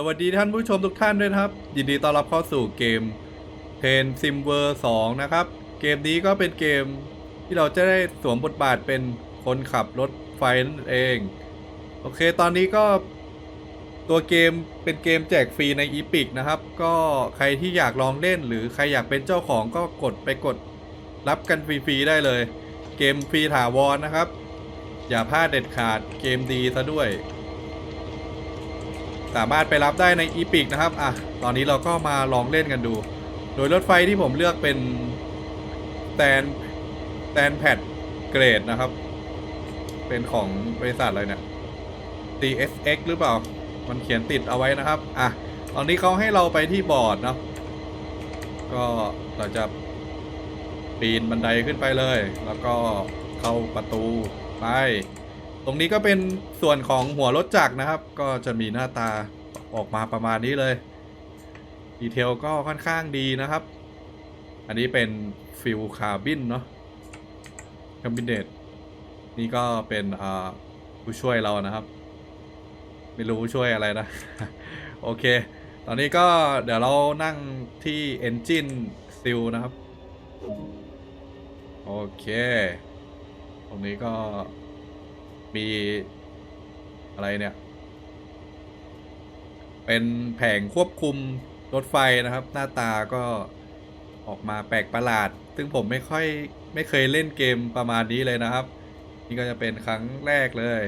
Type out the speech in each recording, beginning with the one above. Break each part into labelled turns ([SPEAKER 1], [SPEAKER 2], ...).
[SPEAKER 1] สวัสดีท่านผู้ชมทุกท่านด้วยครับ ยินดีต้อนรับเข้าสู่เกม t e n Sim w o r 2นะครับ เกมนี้ก็เป็นเกมที่เราจะได้สวมบทบาทเป็นคนขับรถไฟนั่นเอง โอเคตอนนี้ก็ตัวเกมเป็นเกมแจกฟรีใน Epic นะครับ ก็ใครที่อยากลองเล่น หรือใครอยากเป็นเจ้าของก็กดไปกดรับกันฟรีๆได้เลย เกมฟรีถาวรนะครับ อย่าพลาดเด็ดขาดเกมดีซะด้วย สามารถไปรับได้ใน e p i c นะครับอะตอนนี้เราก็มาลองเล่นกันดู โดยรถไฟที่ผมเลือกเป็นแตนแตนแพดเกรดนะครับ เป็นของบริษัทอะไรเนี่ย DSX หรือเปล่า มันเขียนติดเอาไว้นะครับ อะ ตอนนี้เขาให้เราไปที่บอร์ดเนาะ ก็เราจะปีนบันไดขึ้นไปเลย แล้วก็เข้าประตูไป ตรงนี้ก็เป็นส่วนของหัวรถจักรนะครับ ก็จะมีหน้าตาออกมาประมาณนี้เลย ดีเทลก็ค่อนข้างดีนะครับ อันนี้เป็นฟิลคาร์บินเนาะคาบินเนตนี่ก็เป็นผู้ช่วยเรานะครับ ไม่รู้ผู้ช่วยอะไรนะ โอเค ตอนนี้ก็เดี๋ยวเรานั่งที่ Engine Seal นะครับ โอเค ตรงนี้ก็ มีอะไรเนี่ย เป็นแผงควบคุมรถไฟนะครับ หน้าตาก็ออกมาแปลกประหลาด ซึ่งผมไม่ค่อยไม่เคยเล่นเกมประมาณนี้เลยนะครับ นี่ก็จะเป็นครั้งแรกเลย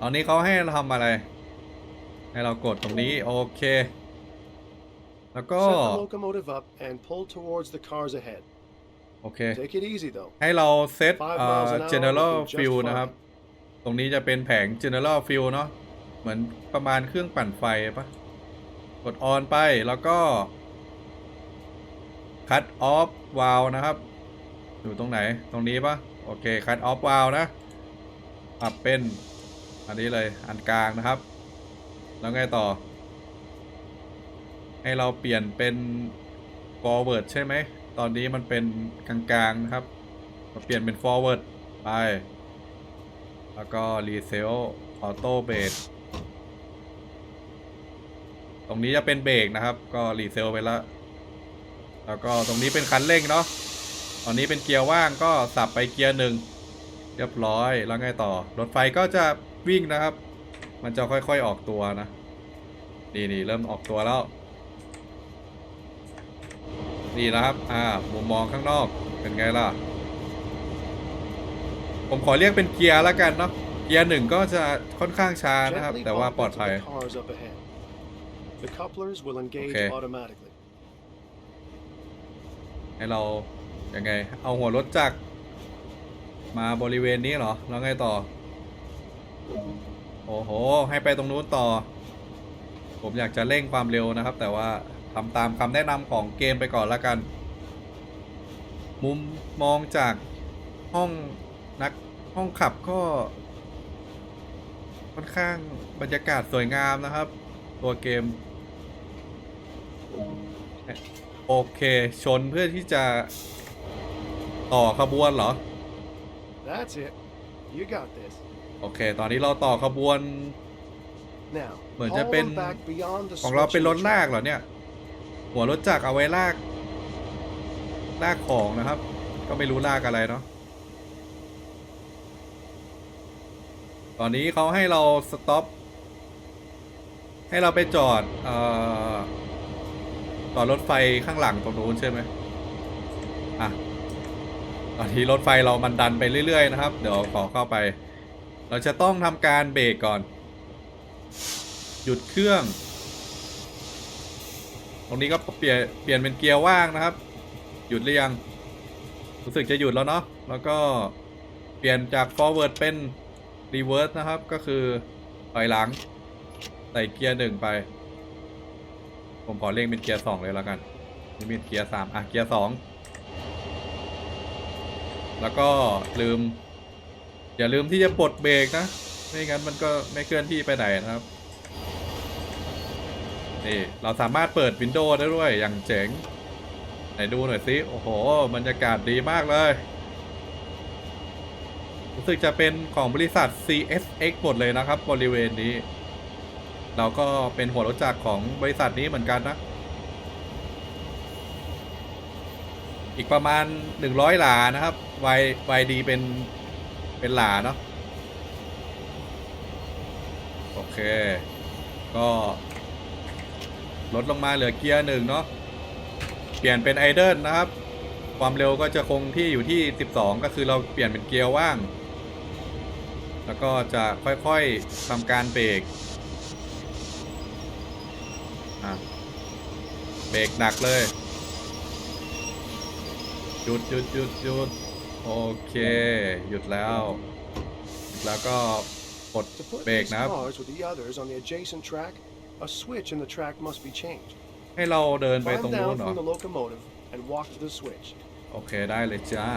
[SPEAKER 1] ตอนนี้เขาให้เราทำอะไร ให้เรากดตรงนี้ โอเค แล้วก็
[SPEAKER 2] Set the locomotive up and pull towards the cars ahead.
[SPEAKER 1] โอเค
[SPEAKER 2] Take it easy though.
[SPEAKER 1] ให้เราเซต
[SPEAKER 2] Five
[SPEAKER 1] เอ่อ
[SPEAKER 2] miles an hour
[SPEAKER 1] general
[SPEAKER 2] will do just
[SPEAKER 1] fuel
[SPEAKER 2] fine.
[SPEAKER 1] นะครับต รงนี้จะเป็นแผง general fuel เนาะเหมือนประมาณเครื่องปั่นไฟปะกด on ไปแล้วก็ cut off valve นะครับ อยู่ตรงไหนตรงนี้ปะโอเค cut off valve นะปรับเป็นอันนี้เลยอันกลางนะครับ แล้วไงต่อ ให้เราเปลี่ยนเป็น forward ใช่ไหม ตอนนี้มันเป็นกลางๆนะครับเราเปลี่ยนเป็น forward ไป แล้วก็ reset auto brake ตรงนี้จะเป็นเบรกนะครับ ก็รีเซลไปแล้วแล้วก็ตรงนี้เป็นคันเร่งเนาะตอนนี้เป็นเกียร์ว่างก็สับไปเกียร์หนึ่งเรียบร้อยแล้วไงต่อ รถไฟก็จะวิ่งนะครับ มันจะค่อยๆออกตัวนะนี่นี่เริ่มออกตัวแล้ว นี่นะครับ อ่ามุมมองข้างนอกเป็นไงล่ะ ผมขอเรียกเป็นเกียร์แล้วกันเนาะ เกียร์หนึ่งก็จะค่อนข้างช้านะครับ
[SPEAKER 2] Gently
[SPEAKER 1] แต่ว่า
[SPEAKER 2] bump
[SPEAKER 1] ปลอด
[SPEAKER 2] into
[SPEAKER 1] ภัย
[SPEAKER 2] the cars up ahead. The couplers will engage
[SPEAKER 1] Okay.
[SPEAKER 2] automatically.
[SPEAKER 1] ให้เรายังไง เอาหัวรถจักรมาบริเวณนี้เหรอ แล้วไงต่อ โอ้โห ให้ไปตรงนู้นต่อ ผมอยากจะเร่งความเร็วนะครับ แต่ว่าทำตามคำแนะนำของเกมไปก่อนแล้วกัน มุมมองจากห้อง นักห้องขับก็ ค่อนข้างบรรยากาศสวยงามนะครับ ตัวเกม โอเค ชนเพื่อที่จะต่อขบวนเหรอ
[SPEAKER 2] That's it. You got this.
[SPEAKER 1] โอเค ตอนนี้เราต่อขบวน
[SPEAKER 2] Now,
[SPEAKER 1] เหมือน
[SPEAKER 2] haul
[SPEAKER 1] จะเป็น
[SPEAKER 2] them back beyond the
[SPEAKER 1] ของเรา
[SPEAKER 2] switch
[SPEAKER 1] เป็น
[SPEAKER 2] in
[SPEAKER 1] ร
[SPEAKER 2] the
[SPEAKER 1] ถลาก
[SPEAKER 2] track.
[SPEAKER 1] เหรอเนี่ย หัวรถจักรเอาไว้ลาก ลากของนะครับ ก็ไม่รู้ลากอะไรเนาะ ตอนนี้เขาให้เราสต็อปให้เราไปจอดเอ่อจอดรถไฟข้างหลังตรงนู้นใช่ไหมอะตอนนี้รถไฟเรามันดันไปเรื่อย ๆ นะครับ เดี๋ยวขอเข้าไป เราจะต้องทำการเบรกก่อน หยุดเครื่อง ตรงนี้ก็เปลี่ยนเปลี่ยนเป็นเกียร์ว่างนะครับ หยุดหรือยัง รู้สึกจะหยุดแล้วเนาะ แล้วก็เปลี่ยนจาก forward เป็น reverse นะครับก็คือถอยหลัง ใส่เกียร์หนึ่งไป ผมขอเร่งเป็นเกียร์สองเลยแล้วกันนี่เป็นเกียร์สามอะเกียร์สองแล้วก็ลืม อย่าลืมที่จะปลดเบรกนะ ไม่งั้นมันก็ไม่เคลื่อนที่ไปไหนนะครับนี่เราสามารถเปิดวินโดว์ได้ด้วยอย่างเจ๋งไหนดูหน่อยสิ โอ้โหบรรยากาศดีมากเลย สึกจะเป็นของบริษัท CSX หมดเลยนะครับ บริเวณนี้ เราก็เป็นหัวรถจักรของบริษัทนี้เหมือนกันนะ อีกประมาณ 100 หลานะครับ y YD เป็น เป็นหลาเนาะโอเค ก็ ลดลงมาเหลือเกียร์หนึ่งเนาะเปลี่ยนเป็นไอเดิลนะครับ ความเร็วก็จะคงที่อยู่ที่ 12 ก็คือเราเปลี่ยนเป็นเกียร์ว่าง แล้วก็จะค่อยๆทำการเบรกอะเบรกหนักเลยหยุดหยุดหยุดหยุดโอเค หยุดแล้ว แล้วก็ปลด
[SPEAKER 2] To put
[SPEAKER 1] เบรก
[SPEAKER 2] these
[SPEAKER 1] นะครับ
[SPEAKER 2] cars with the others on the adjacent track, a switch in the track must be changed.
[SPEAKER 1] ให้เราเดินไปตรง
[SPEAKER 2] Climb
[SPEAKER 1] นู้น
[SPEAKER 2] down
[SPEAKER 1] เหรอ
[SPEAKER 2] from the locomotive and walk to the switch.
[SPEAKER 1] โอเคได้เลยจ้า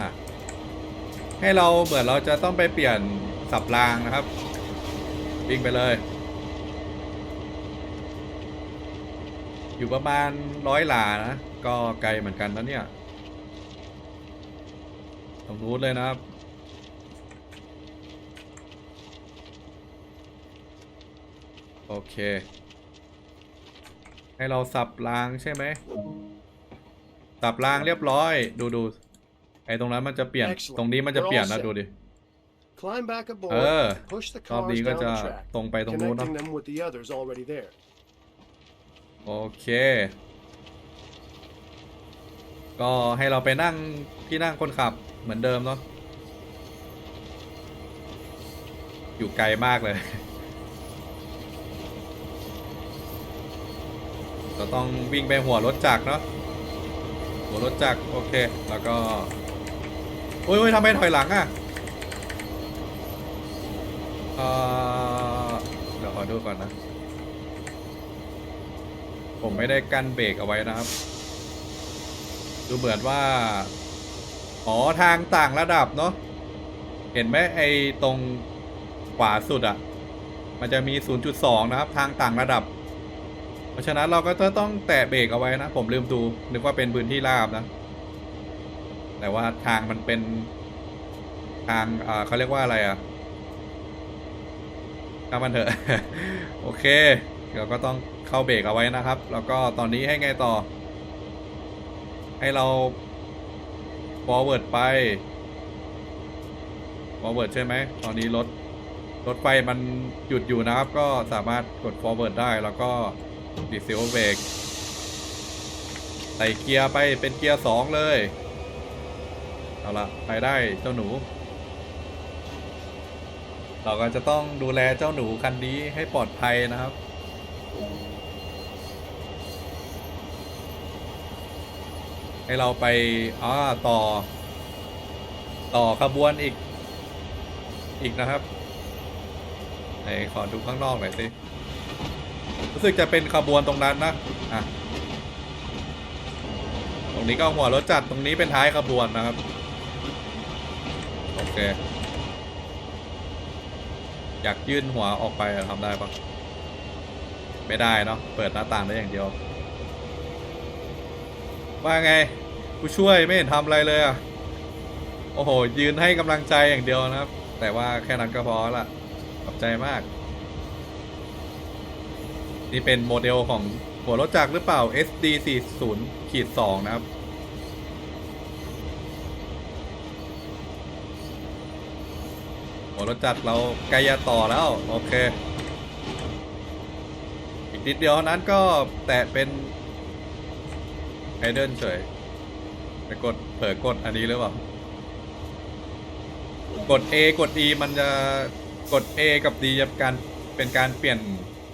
[SPEAKER 1] ให้เราเหมือนเราจะต้องไปเปลี่ยน สับรางนะครับ วิ่งไปเลย อยู่ประมาณร้อยหลานะ ก็ไกลเหมือนกันนะเนี่ย ตรงนู้นเลยนะครับโอเค ให้เราสับรางใช่ไหม สับรางเรียบร้อย ดูดูไอ้ตรงนั้นมันจะเปลี่ยน
[SPEAKER 2] Excellent.
[SPEAKER 1] ตรงนี้มันจะเปลี่ยนนะ
[SPEAKER 2] We're all
[SPEAKER 1] ดู
[SPEAKER 2] set.
[SPEAKER 1] ดิ
[SPEAKER 2] Climb back aboard
[SPEAKER 1] Uh,
[SPEAKER 2] and push the
[SPEAKER 1] รอบ
[SPEAKER 2] cars
[SPEAKER 1] นี้ก็
[SPEAKER 2] down
[SPEAKER 1] จะ
[SPEAKER 2] the track,
[SPEAKER 1] ตรงไปตรงนู้นเนอะ
[SPEAKER 2] connecting them with the others already there.
[SPEAKER 1] โอเค ก็ให้เราไปนั่งที่นั่งคนขับเหมือนเดิมเนาะ อยู่ไกลมากเลย เราต้องวิ่งไปหัวรถจักรเนาะ หัวรถจักรโอเค แล้วก็ โอ้ยโอ้ยทำไมถอยหลังอะ่ะเอ่อเดี๋ยวขอดูก่อนนะ ผมไม่ได้กั้นเบรกเอาไว้นะครับ ดูเหมือนว่า อ๋อ ทางต่างระดับเนาะ เห็นไหมไอ้ตรงขวาสุดอะ่ะ มันจะมี 0.2 นะครับ ทางต่างระดับ เพราะฉะนั้นเราก็จะต้องแตะเบรกเอาไว้นะ ผมลืมดู นึกว่าเป็นพื้นที่ราบนะ แต่ว่าทางมันเป็นทางเขาเรียกว่าอะไรอะ่ะ ถ้ามันเถอะ โอเค เราก็ต้องเข้าเบรกเอาไว้นะครับ แล้วก็ตอนนี้ให้ไงต่อ ให้เรา forward ไป forward ใช่ไหม ตอนนี้รถรถไฟมันหยุดอยู่นะครับ ก็สามารถกด forward ได้ แล้วก็ดิซิลเบรกใส่เกียร์ไปเป็นเกียร์สองเลย เอาละไปได้เจ้าหนู เราก็จะต้องดูแลเจ้าหนูคันนี้ให้ปลอดภัยนะครับ ให้เราไปอ่าต่อ ต่อขบวนอีก อีกนะครับไหนขอดูข้างนอกหน่อยสิรู้สึกจะเป็นขบวนตรงนั้นนะอะตรงนี้ก็หัวรถจัดตรงนี้เป็นท้ายขบวนนะครับ โอเค อยากยื่นหัวออกไปทำได้ปะไม่ได้เนาะเปิดหน้าต่างได้อย่างเดียว ว่าไงผู้ช่วยไม่เห็นทำอะไรเลยอะโอ้โห ยืนให้กำลังใจอย่างเดียวนะครับ แต่ว่าแค่นั้นก็พอละขอบใจมาก นี่เป็นโมเดลของหัวรถจักรหรือเปล่า SD 40ขีด2นะครับ หัวรถจักรเราใกล้จะต่อแล้ว โอเค อีกนิดเดียวเท่านั้นก็แตะเป็นไอเดิลเฉยไปกดเผลอกดอันนี้หรือเปล่ากด A กด E มันจะกด A กับ D จะการเป็นการเปลี่ยน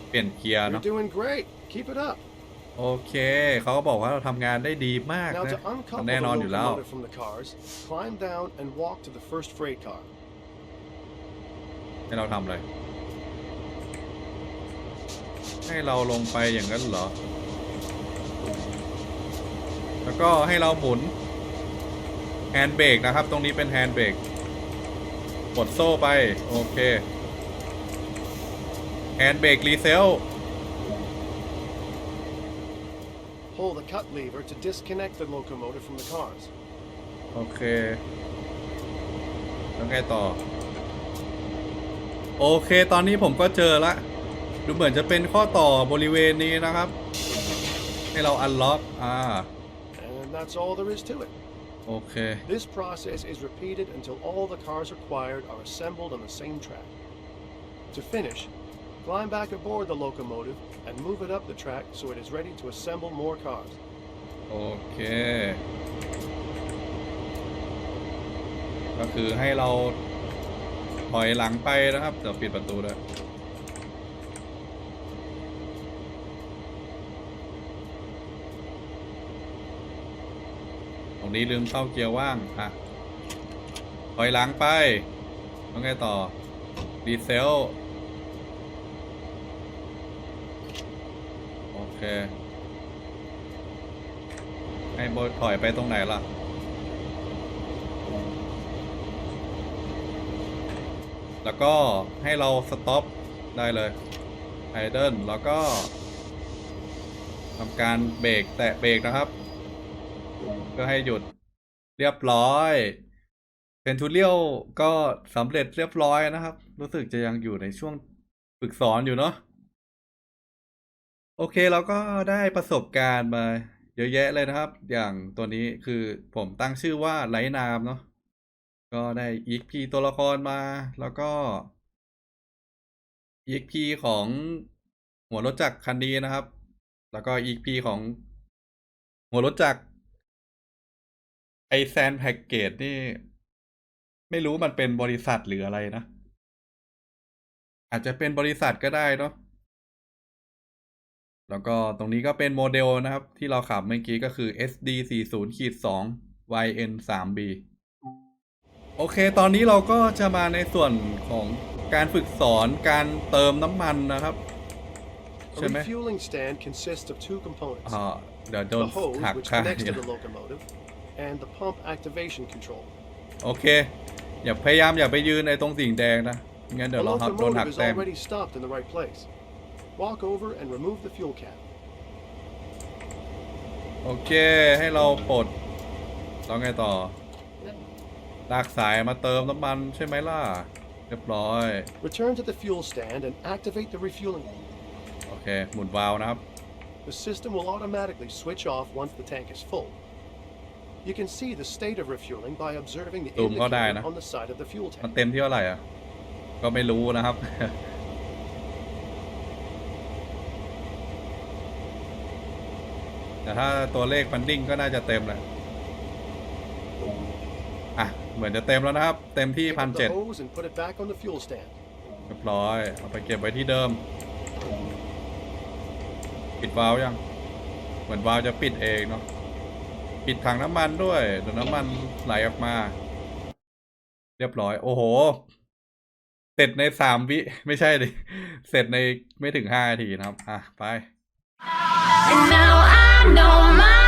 [SPEAKER 1] เปลี่ยนเกียร์
[SPEAKER 2] You're
[SPEAKER 1] เนาะ
[SPEAKER 2] doing great. Keep it up.
[SPEAKER 1] โอเค เขาก็บอกว่าเราทำงานได้ดีมาก
[SPEAKER 2] Now
[SPEAKER 1] นะ
[SPEAKER 2] to uncouple
[SPEAKER 1] แน่
[SPEAKER 2] the
[SPEAKER 1] นอนอยู่แล้ว
[SPEAKER 2] locomotive from the cars, climb down and walk to the first freight car.
[SPEAKER 1] ให้เราทำอะไร ให้เราลงไปอย่างนั้นเหรอ แล้วก็ให้เราหมุนแฮนด์เบรกนะครับ ตรงนี้เป็นแฮนด์เบรกกดโซ่ไป โอเคแฮนด์เบรกรีเซล
[SPEAKER 2] Pull the cut lever to disconnect the locomotive from the cars.
[SPEAKER 1] โอเค แล้วไงต่อ โอเคตอนนี้ผมก็เจอละ ดูเหมือนจะเป็นข้อต่อบริเวณนี้นะครับ ให้เราอันล็อกอ่า
[SPEAKER 2] And that's all there is to it.
[SPEAKER 1] โอเค
[SPEAKER 2] This process is repeated until all the cars required are assembled on the same track. To finish, climb back aboard the locomotive and move it up the track so it is ready to assemble more cars.
[SPEAKER 1] โอเค ก็คือให้เรา ถอยหลังไปนะครับเดี๋ยวปิดประตูด้วยตรงนี้ลืมเข้าเกียร์ว่างอะถอยหลังไปต้องไงต่อ ดีเซล โอเค ให้โบถอยไปตรงไหนล่ะ แล้วก็ให้เราสต็อปได้เลยไอเดิลแล้วก็ทำการเบรกแตะเบรกนะครับเพื่อให้หยุดเรียบร้อยเซนทูเรียลก็สำเร็จเรียบร้อยนะครับ รู้สึกจะยังอยู่ในช่วงฝึกสอนอยู่เนาะโอเคเราก็ได้ประสบการณ์มาเยอะแยะเลยนะครับ อย่างตัวนี้คือผมตั้งชื่อว่าไลนามเนาะ ก็ได้ EXP ตัวละครมา แล้วก็ EXP ของหัวรถจักรคันนี้นะครับ แล้วก็ EXP ของหัวรถจักรไอแซนแพ็กเกจนี่ ไม่รู้มันเป็นบริษัทหรืออะไรนะ อาจจะเป็นบริษัทก็ได้เนาะแล้วก็ตรงนี้ก็เป็นโมเดลนะครับ ที่เราขับเมื่อกี้ก็คือ SD 4 0ขีด2 YN 3 B โอเค ตอนนี้เราก็จะมาในส่วนของการฝึกสอนการเติมน้ำมันนะครับ
[SPEAKER 2] A
[SPEAKER 1] ใช่ไหม
[SPEAKER 2] refueling stand consists of two components
[SPEAKER 1] อ่าเดี๋ยวโดน
[SPEAKER 2] the hose,
[SPEAKER 1] หัก
[SPEAKER 2] which
[SPEAKER 1] ค่า
[SPEAKER 2] connects to the locomotive, and the pump activation control.
[SPEAKER 1] โอเค อย่าพยายามอย่าไปยืนในตรงสิ่งแดงนะ งั้นเดี๋ยว
[SPEAKER 2] The
[SPEAKER 1] เราหักโดนหัก
[SPEAKER 2] locomotive is
[SPEAKER 1] แต้ม
[SPEAKER 2] already stopped in the right place. Walk over and remove the fuel cap.
[SPEAKER 1] โอเค ให้เราปลดแล้วไงต่อ ลากสายมาเติมน้ำมันใช่ไหมล่ะ เรียบร้อย
[SPEAKER 2] Return to the fuel stand and activate the refueling.
[SPEAKER 1] โอเค หมุนวาล์วนะครับ
[SPEAKER 2] The system will automatically switch off once the tank is full. You can see the state of refueling by observing the
[SPEAKER 1] ซูมเข้าได้
[SPEAKER 2] indicator
[SPEAKER 1] นะ
[SPEAKER 2] on the side of the fuel
[SPEAKER 1] มัน
[SPEAKER 2] tank.
[SPEAKER 1] เต็มที่เท่าไหร่อะ ก็ไม่รู้นะครับ แต่ถ้าตัวเลขมันดิ้งก็น่าจะเต็มแหละอะ เหมือนจะเต็มแล้วนะครับ เต็มที่
[SPEAKER 2] Pick
[SPEAKER 1] พัน
[SPEAKER 2] up
[SPEAKER 1] เจ็ด
[SPEAKER 2] the hose and put it back on the fuel stand.
[SPEAKER 1] เรียบร้อย เอาไปเก็บไว้ที่เดิม ปิดวาล์วยัง เหมือนวาล์วจะปิดเองเนาะ ปิดถังน้ำมันด้วยเดี๋ยวน้ำมันไหลออกมา เรียบร้อย โอ้โห เสร็จในสามวิ ไม่ใช่ดิ เสร็จในไม่ถึงห้านาทีนะครับ อะ ไป
[SPEAKER 3] And now I know my